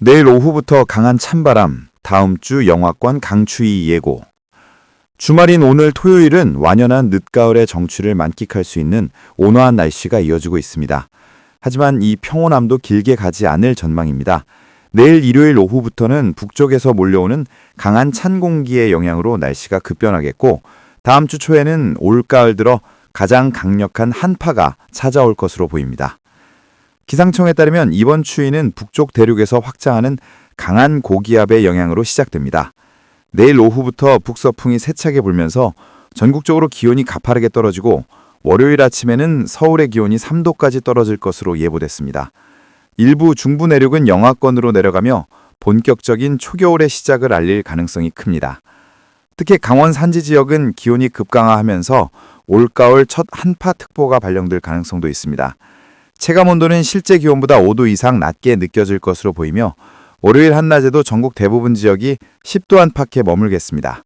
내일 오후부터 강한 찬바람, 다음 주 영하권 강추위 예고. 주말인 오늘 토요일은 완연한 늦가을의 정취를 만끽할 수 있는 온화한 날씨가 이어지고 있습니다. 하지만 이 평온함도 길게 가지 않을 전망입니다. 내일 일요일 오후부터는 북쪽에서 몰려오는 강한 찬 공기의 영향으로 날씨가 급변하겠고 다음 주 초에는 올가을 들어 가장 강력한 한파가 찾아올 것으로 보입니다. 기상청에 따르면 이번 추위는 북쪽 대륙에서 확장하는 강한 고기압의 영향으로 시작됩니다. 내일 오후부터 북서풍이 세차게 불면서 전국적으로 기온이 가파르게 떨어지고 월요일 아침에는 서울의 기온이 3도까지 떨어질 것으로 예보됐습니다. 일부 중부 내륙은 영하권으로 내려가며 본격적인 초겨울의 시작을 알릴 가능성이 큽니다. 특히 강원 산지 지역은 기온이 급강하하면서 올가을 첫 한파특보가 발령될 가능성도 있습니다. 체감 온도는 실제 기온보다 5도 이상 낮게 느껴질 것으로 보이며 월요일 한낮에도 전국 대부분 지역이 10도 안팎에 머물겠습니다.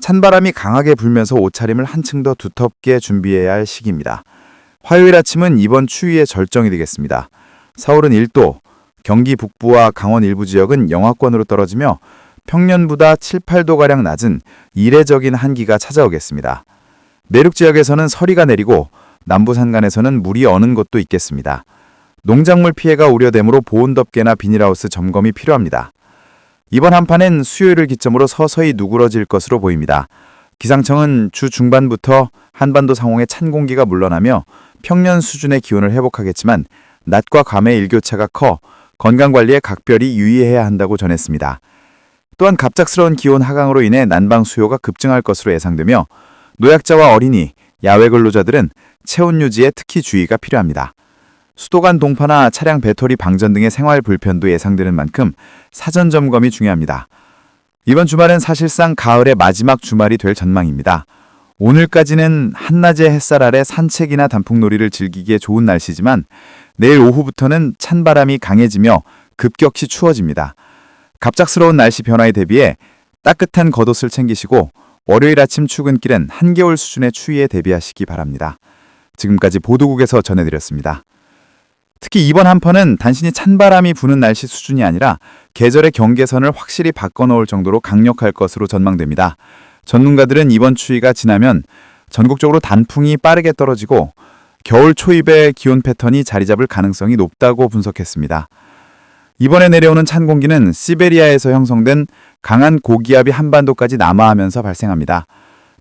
찬바람이 강하게 불면서 옷차림을 한층 더 두텁게 준비해야 할 시기입니다. 화요일 아침은 이번 추위의 절정이 되겠습니다. 서울은 1도, 경기 북부와 강원 일부 지역은 영하권으로 떨어지며 평년보다 7, 8도가량 낮은 이례적인 한기가 찾아오겠습니다. 내륙 지역에서는 서리가 내리고 남부 산간에서는 물이 어는 곳도 있겠습니다. 농작물 피해가 우려되므로 보온덮개나 비닐하우스 점검이 필요합니다. 이번 한파는 수요일을 기점으로 서서히 누그러질 것으로 보입니다. 기상청은 주 중반부터 한반도 상공에 찬 공기가 물러나며 평년 수준의 기온을 회복하겠지만 낮과 밤의 일교차가 커 건강관리에 각별히 유의해야 한다고 전했습니다. 또한 갑작스러운 기온 하강으로 인해 난방 수요가 급증할 것으로 예상되며 노약자와 어린이, 야외 근로자들은 체온 유지에 특히 주의가 필요합니다. 수도 간 동파나 차량 배터리 방전 등의 생활 불편도 예상되는 만큼 사전 점검이 중요합니다. 이번 주말은 사실상 가을의 마지막 주말이 될 전망입니다. 오늘까지는 한낮의 햇살 아래 산책이나 단풍놀이를 즐기기에 좋은 날씨지만 내일 오후부터는 찬바람이 강해지며 급격히 추워집니다. 갑작스러운 날씨 변화에 대비해 따뜻한 겉옷을 챙기시고 월요일 아침 출근길엔 한겨울 수준의 추위에 대비하시기 바랍니다. 지금까지 보도국에서 전해드렸습니다. 특히 이번 한파는 단순히 찬바람이 부는 날씨 수준이 아니라 계절의 경계선을 확실히 바꿔놓을 정도로 강력할 것으로 전망됩니다. 전문가들은 이번 추위가 지나면 전국적으로 단풍이 빠르게 떨어지고 겨울 초입의 기온 패턴이 자리 잡을 가능성이 높다고 분석했습니다. 이번에 내려오는 찬 공기는 시베리아에서 형성된 강한 고기압이 한반도까지 남하하면서 발생합니다.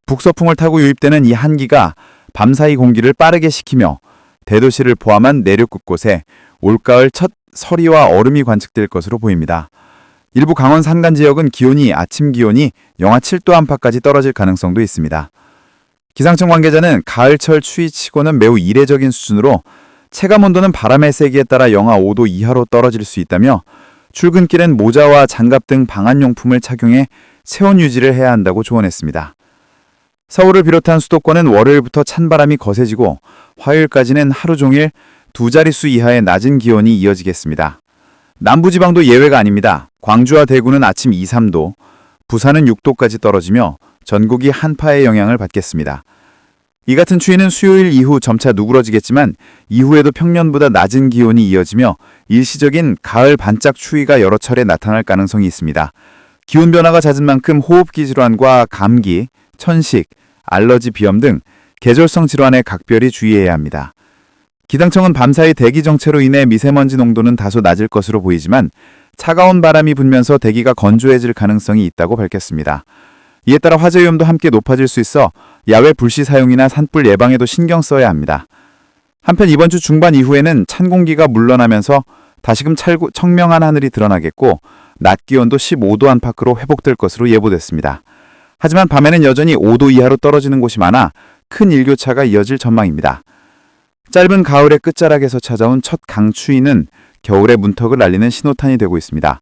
북서풍을 타고 유입되는 이 한기가 밤사이 공기를 빠르게 식히며 대도시를 포함한 내륙 곳곳에 올가을 첫 서리와 얼음이 관측될 것으로 보입니다. 일부 강원 산간 지역은 기온이 아침 기온이 영하 7도 안팎까지 떨어질 가능성도 있습니다. 기상청 관계자는 가을철 추위치고는 매우 이례적인 수준으로 체감 온도는 바람의 세기에 따라 영하 5도 이하로 떨어질 수 있다며 출근길엔 모자와 장갑 등 방한 용품을 착용해 체온 유지를 해야 한다고 조언했습니다. 서울을 비롯한 수도권은 월요일부터 찬바람이 거세지고 화요일까지는 하루 종일 두 자릿수 이하의 낮은 기온이 이어지겠습니다. 남부지방도 예외가 아닙니다. 광주와 대구는 아침 2, 3도, 부산은 6도까지 떨어지며 전국이 한파의 영향을 받겠습니다. 이 같은 추위는 수요일 이후 점차 누그러지겠지만 이후에도 평년보다 낮은 기온이 이어지며 일시적인 가을 반짝 추위가 여러 차례 나타날 가능성이 있습니다. 기온 변화가 잦은 만큼 호흡기 질환과 감기, 천식, 알러지 비염 등 계절성 질환에 각별히 주의해야 합니다. 기상청은 밤사이 대기 정체로 인해 미세먼지 농도는 다소 낮을 것으로 보이지만 차가운 바람이 불면서 대기가 건조해질 가능성이 있다고 밝혔습니다. 이에 따라 화재 위험도 함께 높아질 수 있어 야외 불씨 사용이나 산불 예방에도 신경 써야 합니다. 한편 이번 주 중반 이후에는 찬 공기가 물러나면서 다시금 청명한 하늘이 드러나겠고 낮 기온도 15도 안팎으로 회복될 것으로 예보됐습니다. 하지만 밤에는 여전히 5도 이하로 떨어지는 곳이 많아 큰 일교차가 이어질 전망입니다. 짧은 가을의 끝자락에서 찾아온 첫 강추위는 겨울의 문턱을 날리는 신호탄이 되고 있습니다.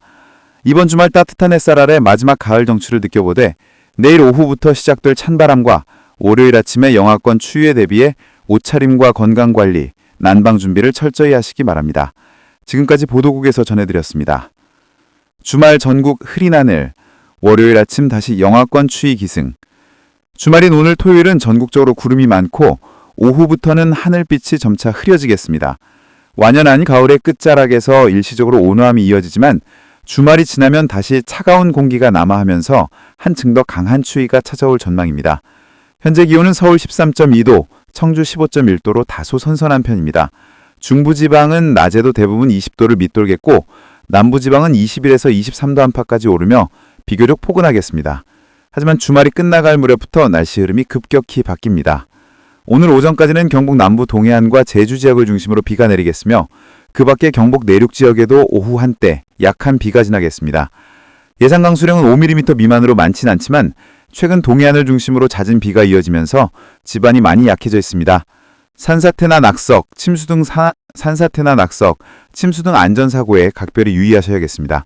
이번 주말 따뜻한 햇살 아래 마지막 가을 정취를 느껴보되 내일 오후부터 시작될 찬바람과 월요일 아침의 영하권 추위에 대비해 옷차림과 건강관리, 난방 준비를 철저히 하시기 바랍니다. 지금까지 보도국에서 전해드렸습니다. 주말 전국 흐린 하늘, 월요일 아침 다시 영하권 추위 기승. 주말인 오늘 토요일은 전국적으로 구름이 많고 오후부터는 하늘빛이 점차 흐려지겠습니다. 완연한 가을의 끝자락에서 일시적으로 온화함이 이어지지만 주말이 지나면 다시 차가운 공기가 남하하면서 한층 더 강한 추위가 찾아올 전망입니다. 현재 기온은 서울 13.2도, 청주 15.1도로 다소 선선한 편입니다. 중부지방은 낮에도 대부분 20도를 밑돌겠고 남부지방은 21에서 23도 안팎까지 오르며 비교적 포근하겠습니다. 하지만 주말이 끝나갈 무렵부터 날씨 흐름이 급격히 바뀝니다. 오늘 오전까지는 경북 남부 동해안과 제주 지역을 중심으로 비가 내리겠으며 그 밖에 경북 내륙 지역에도 오후 한때 약한 비가 지나겠습니다. 예상 강수량은 5mm 미만으로 많진 않지만 최근 동해안을 중심으로 잦은 비가 이어지면서 지반이 많이 약해져 있습니다. 산사태나 낙석, 침수 등 사- 산사태나 낙석, 침수 등 안전사고에 각별히 유의하셔야겠습니다.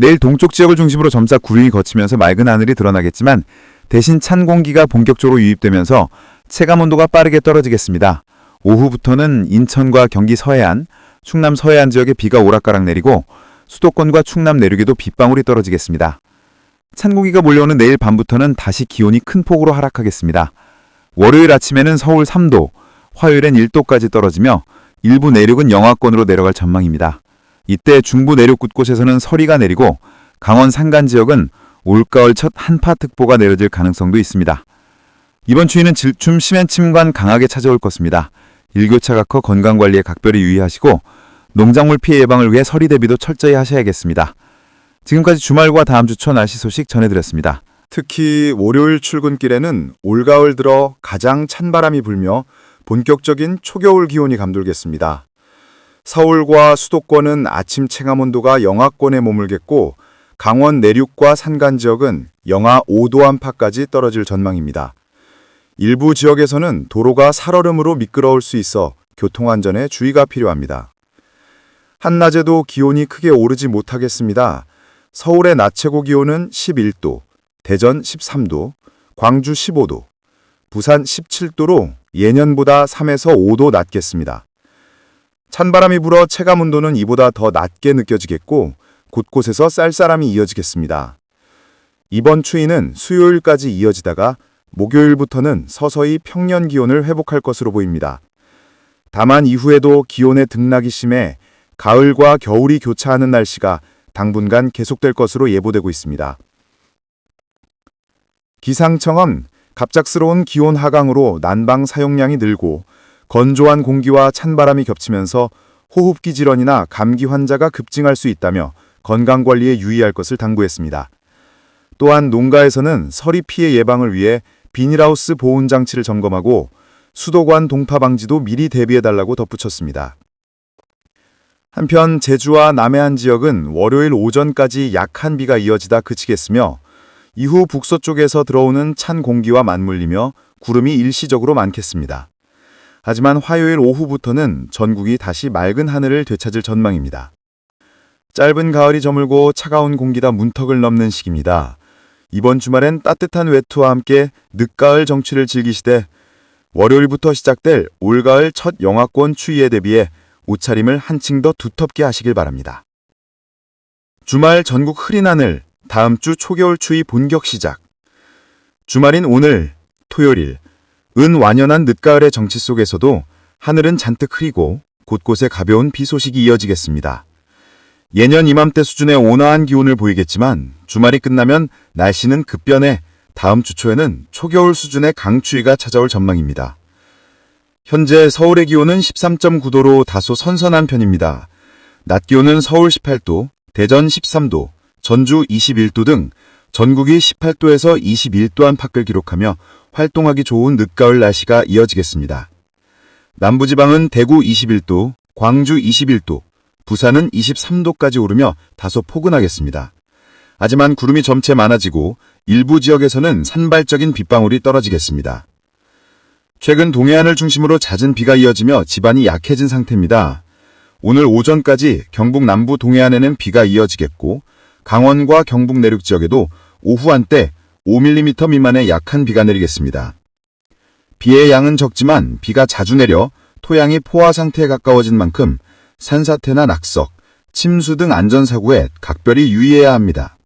내일 동쪽 지역을 중심으로 점차 구름이 거치면서 맑은 하늘이 드러나겠지만 대신 찬 공기가 본격적으로 유입되면서 체감 온도가 빠르게 떨어지겠습니다. 오후부터는 인천과 경기 서해안, 충남 서해안 지역에 비가 오락가락 내리고 수도권과 충남 내륙에도 빗방울이 떨어지겠습니다. 찬 공기가 몰려오는 내일 밤부터는 다시 기온이 큰 폭으로 하락하겠습니다. 월요일 아침에는 서울 3도, 화요일엔 1도까지 떨어지며 일부 내륙은 영하권으로 내려갈 전망입니다. 이때 중부 내륙 곳곳에서는 서리가 내리고 강원 산간 지역은 올가을 첫 한파특보가 내려질 가능성도 있습니다. 이번 추위는 질춤 심한 침관 강하게 찾아올 것입니다. 일교차가 커 건강관리에 각별히 유의하시고 농작물 피해 예방을 위해 서리 대비도 철저히 하셔야겠습니다. 지금까지 주말과 다음 주 초 날씨 소식 전해드렸습니다. 특히 월요일 출근길에는 올가을 들어 가장 찬바람이 불며 본격적인 초겨울 기온이 감돌겠습니다. 서울과 수도권은 아침 체감 온도가 영하권에 머물겠고 강원 내륙과 산간 지역은 영하 5도 안팎까지 떨어질 전망입니다. 일부 지역에서는 도로가 살얼음으로 미끄러울 수 있어 교통안전에 주의가 필요합니다. 한낮에도 기온이 크게 오르지 못하겠습니다. 서울의 낮 최고 기온은 11도, 대전 13도, 광주 15도, 부산 17도로 예년보다 3에서 5도 낮겠습니다. 찬바람이 불어 체감 온도는 이보다 더 낮게 느껴지겠고 곳곳에서 쌀쌀함이 이어지겠습니다. 이번 추위는 수요일까지 이어지다가 목요일부터는 서서히 평년 기온을 회복할 것으로 보입니다. 다만 이후에도 기온의 등락이 심해 가을과 겨울이 교차하는 날씨가 당분간 계속될 것으로 예보되고 있습니다. 기상청은 갑작스러운 기온 하강으로 난방 사용량이 늘고 건조한 공기와 찬바람이 겹치면서 호흡기 질환이나 감기 환자가 급증할 수 있다며 건강관리에 유의할 것을 당부했습니다. 또한 농가에서는 서리 피해 예방을 위해 비닐하우스 보온 장치를 점검하고 수도관 동파 방지도 미리 대비해달라고 덧붙였습니다. 한편 제주와 남해안 지역은 월요일 오전까지 약한 비가 이어지다 그치겠으며 이후 북서쪽에서 들어오는 찬 공기와 맞물리며 구름이 일시적으로 많겠습니다. 하지만 화요일 오후부터는 전국이 다시 맑은 하늘을 되찾을 전망입니다. 짧은 가을이 저물고 차가운 공기가 문턱을 넘는 시기입니다. 이번 주말엔 따뜻한 외투와 함께 늦가을 정취를 즐기시되 월요일부터 시작될 올가을 첫 영하권 추위에 대비해 옷차림을 한층 더 두텁게 하시길 바랍니다. 주말 전국 흐린 하늘, 다음 주 초겨울 추위 본격 시작. 주말인 오늘, 토요일, 은 완연한 늦가을의 정치 속에서도 하늘은 잔뜩 흐리고 곳곳에 가벼운 비 소식이 이어지겠습니다. 예년 이맘때 수준의 온화한 기온을 보이겠지만 주말이 끝나면 날씨는 급변해 다음 주 초에는 초겨울 수준의 강추위가 찾아올 전망입니다. 현재 서울의 기온은 13.9도로 다소 선선한 편입니다. 낮 기온은 서울 18도, 대전 13도, 전주 21도 등 전국이 18도에서 21도 안팎을 기록하며 활동하기 좋은 늦가을 날씨가 이어지겠습니다. 남부지방은 대구 21도, 광주 21도, 부산은 23도까지 오르며 다소 포근하겠습니다. 하지만 구름이 점체 많아지고 일부 지역에서는 산발적인 빗방울이 떨어지겠습니다. 최근 동해안을 중심으로 잦은 비가 이어지며 지반이 약해진 상태입니다. 오늘 오전까지 경북 남부 동해안에는 비가 이어지겠고 강원과 경북 내륙 지역에도 오후 한때 5mm 미만의 약한 비가 내리겠습니다. 비의 양은 적지만 비가 자주 내려 토양이 포화 상태에 가까워진 만큼 산사태나 낙석, 침수 등 안전사고에 각별히 유의해야 합니다.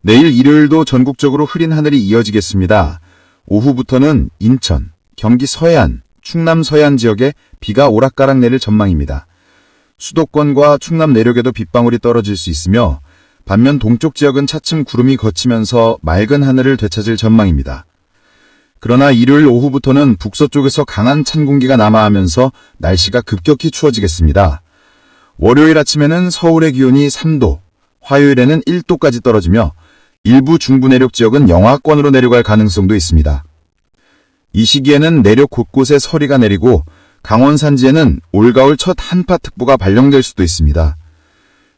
내일 일요일도 전국적으로 흐린 하늘이 이어지겠습니다. 오후부터는 인천, 경기 서해안, 충남 서해안 지역에 비가 오락가락 내릴 전망입니다. 수도권과 충남 내륙에도 빗방울이 떨어질 수 있으며 반면 동쪽 지역은 차츰 구름이 걷히면서 맑은 하늘을 되찾을 전망입니다. 그러나 일요일 오후부터는 북서쪽에서 강한 찬 공기가 남하하면서 날씨가 급격히 추워지겠습니다. 월요일 아침에는 서울의 기온이 3도, 화요일에는 1도까지 떨어지며 일부 중부 내륙 지역은 영하권으로 내려갈 가능성도 있습니다. 이 시기에는 내륙 곳곳에 서리가 내리고 강원 산지에는 올가을 첫 한파특보가 발령될 수도 있습니다.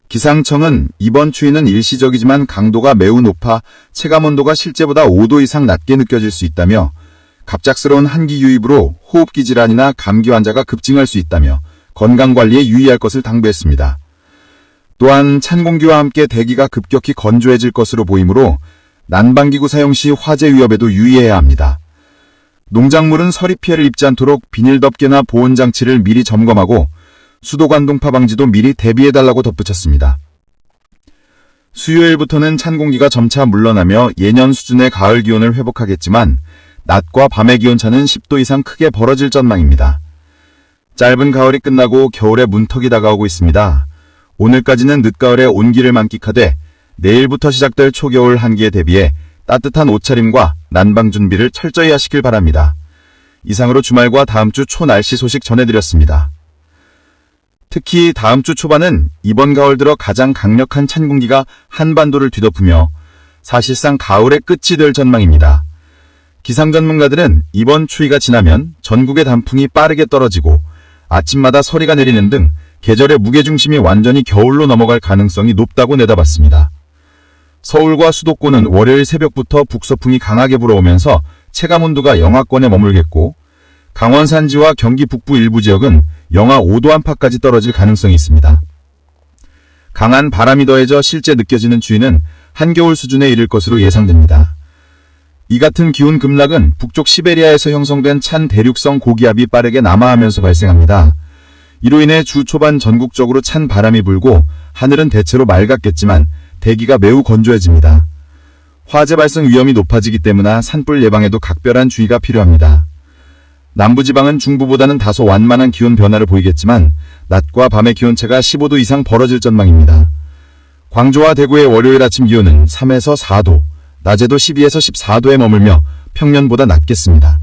기상청은 이번 추위는 일시적이지만 강도가 매우 높아 체감온도가 실제보다 5도 이상 낮게 느껴질 수 있다며 갑작스러운 한기 유입으로 호흡기 질환이나 감기 환자가 급증할 수 있다며 건강관리에 유의할 것을 당부했습니다. 또한 찬 공기와 함께 대기가 급격히 건조해질 것으로 보이므로 난방기구 사용 시 화재 위협에도 유의해야 합니다. 농작물은 서리 피해를 입지 않도록 비닐 덮개나 보온 장치를 미리 점검하고 수도관 동파 방지도 미리 대비해달라고 덧붙였습니다. 수요일부터는 찬 공기가 점차 물러나며 예년 수준의 가을 기온을 회복하겠지만 낮과 밤의 기온차는 10도 이상 크게 벌어질 전망입니다. 짧은 가을이 끝나고 겨울의 문턱이 다가오고 있습니다. 오늘까지는 늦가을의 온기를 만끽하되 내일부터 시작될 초겨울 한기에 대비해 따뜻한 옷차림과 난방 준비를 철저히 하시길 바랍니다. 이상으로 주말과 다음 주 초 날씨 소식 전해드렸습니다. 특히 다음 주 초반은 이번 가을 들어 가장 강력한 찬 공기가 한반도를 뒤덮으며 사실상 가을의 끝이 될 전망입니다. 기상 전문가들은 이번 추위가 지나면 전국의 단풍이 빠르게 떨어지고 아침마다 서리가 내리는 등 계절의 무게중심이 완전히 겨울로 넘어갈 가능성이 높다고 내다봤습니다. 서울과 수도권은 월요일 새벽부터 북서풍이 강하게 불어오면서 체감온도가 영하권에 머물겠고 강원 산지와 경기 북부 일부 지역은 영하 5도 안팎까지 떨어질 가능성이 있습니다. 강한 바람이 더해져 실제 느껴지는 추위는 한겨울 수준에 이를 것으로 예상됩니다. 이 같은 기온 급락은 북쪽 시베리아에서 형성된 찬 대륙성 고기압이 빠르게 남하하면서 발생합니다. 이로 인해 주 초반 전국적으로 찬 바람이 불고 하늘은 대체로 맑았겠지만 대기가 매우 건조해집니다. 화재 발생 위험이 높아지기 때문에 산불 예방에도 각별한 주의가 필요합니다. 남부지방은 중부보다는 다소 완만한 기온 변화를 보이겠지만 낮과 밤의 기온차가 15도 이상 벌어질 전망입니다. 광주와 대구의 월요일 아침 기온은 3에서 4도, 낮에도 12에서 14도에 머물며 평년보다 낮겠습니다.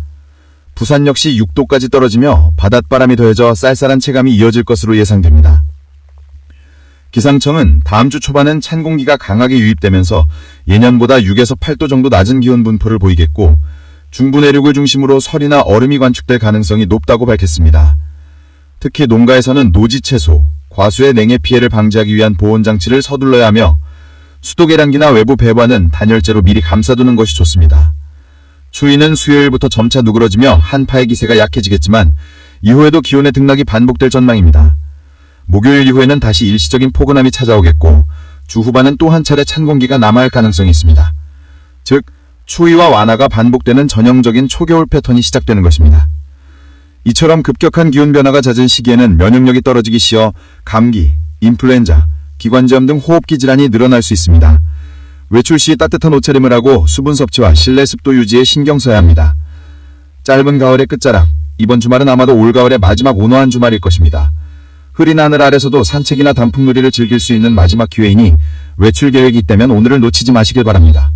부산 역시 6도까지 떨어지며 바닷바람이 더해져 쌀쌀한 체감이 이어질 것으로 예상됩니다. 기상청은 다음 주 초반은 찬 공기가 강하게 유입되면서 예년보다 6에서 8도 정도 낮은 기온 분포를 보이겠고 중부 내륙을 중심으로 설이나 얼음이 관측될 가능성이 높다고 밝혔습니다. 특히 농가에서는 노지 채소, 과수의 냉해 피해를 방지하기 위한 보온 장치를 서둘러야 하며 수도 계량기나 외부 배관은 단열재로 미리 감싸두는 것이 좋습니다. 추위는 수요일부터 점차 누그러지며 한파의 기세가 약해지겠지만 이후에도 기온의 등락이 반복될 전망입니다. 목요일 이후에는 다시 일시적인 포근함이 찾아오겠고 주 후반은 또 한 차례 찬 공기가 남아할 가능성이 있습니다. 즉 추위와 완화가 반복되는 전형적인 초겨울 패턴이 시작되는 것입니다. 이처럼 급격한 기온 변화가 잦은 시기에는 면역력이 떨어지기 쉬워 감기, 인플루엔자, 기관지염 등 호흡기 질환이 늘어날 수 있습니다. 외출 시 따뜻한 옷차림을 하고 수분 섭취와 실내 습도 유지에 신경 써야 합니다. 짧은 가을의 끝자락, 이번 주말은 아마도 올가을의 마지막 온화한 주말일 것입니다. 흐린 하늘 아래서도 산책이나 단풍놀이를 즐길 수 있는 마지막 기회이니 외출 계획이 있다면 오늘을 놓치지 마시길 바랍니다.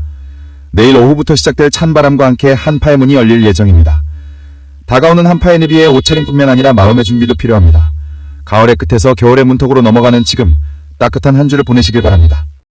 내일 오후부터 시작될 찬바람과 함께 한파의 문이 열릴 예정입니다. 다가오는 한파에 대비해 옷차림뿐만 아니라 마음의 준비도 필요합니다. 가을의 끝에서 겨울의 문턱으로 넘어가는 지금 따뜻한 한 주를 보내시길 바랍니다.